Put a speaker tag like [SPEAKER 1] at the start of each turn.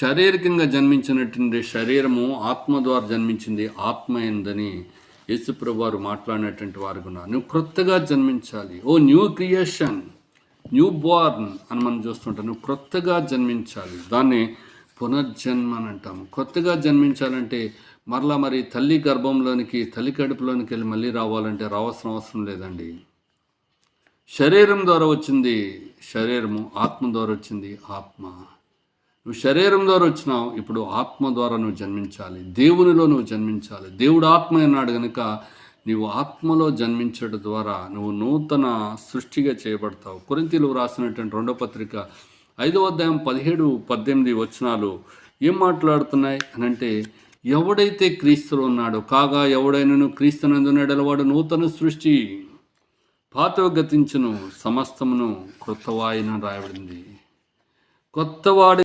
[SPEAKER 1] శారీరకంగా జన్మించినటువంటి శరీరము ఆత్మ ద్వారా జన్మించింది ఆత్మ ఎందని యేసుప్రభు వారు మాట్లాడినటువంటి వారు కూడా నువ్వు క్రొత్తగా జన్మించాలి. ఓ న్యూ క్రియేషన్ న్యూ బోర్న్ అని మనం చూస్తుంటాం. నువ్వు క్రొత్తగా జన్మించాలి. దాన్ని పునర్జన్మ అని అంటాము. కొత్తగా జన్మించాలంటే మరలా మరి తల్లి గర్భంలోనికి తల్లి కడుపులోనికి వెళ్ళి మళ్ళీ రావాలంటే రావాల్సిన అవసరం లేదండి. శరీరం ద్వారా వచ్చింది శరీరము ఆత్మ ద్వారా వచ్చింది ఆత్మ. నువ్వు శరీరం ద్వారా వచ్చినావు ఇప్పుడు ఆత్మ ద్వారా నువ్వు జన్మించాలి. దేవునిలో నువ్వు జన్మించాలి. దేవుడు ఆత్మ అన్నాడు కనుక నీవు ఆత్మలో జన్మించడం ద్వారా నువ్వు నూతన సృష్టిగా చేయబడతావు. కొరింతీలు రాసినటువంటి రెండో పత్రిక ఐదవ అధ్యాయం పదిహేడు పద్దెనిమిది వచనాలు ఏం మాట్లాడుతున్నాయి అని అంటే ఎవడైతే క్రీస్తులు ఉన్నాడో కాగా ఎవడైనను క్రీస్తునందునడలవాడు నూతన సృష్టి పాతవ గతించును సమస్తమును క్రొత్తవాయిన రాయబడింది. కొత్తవాడి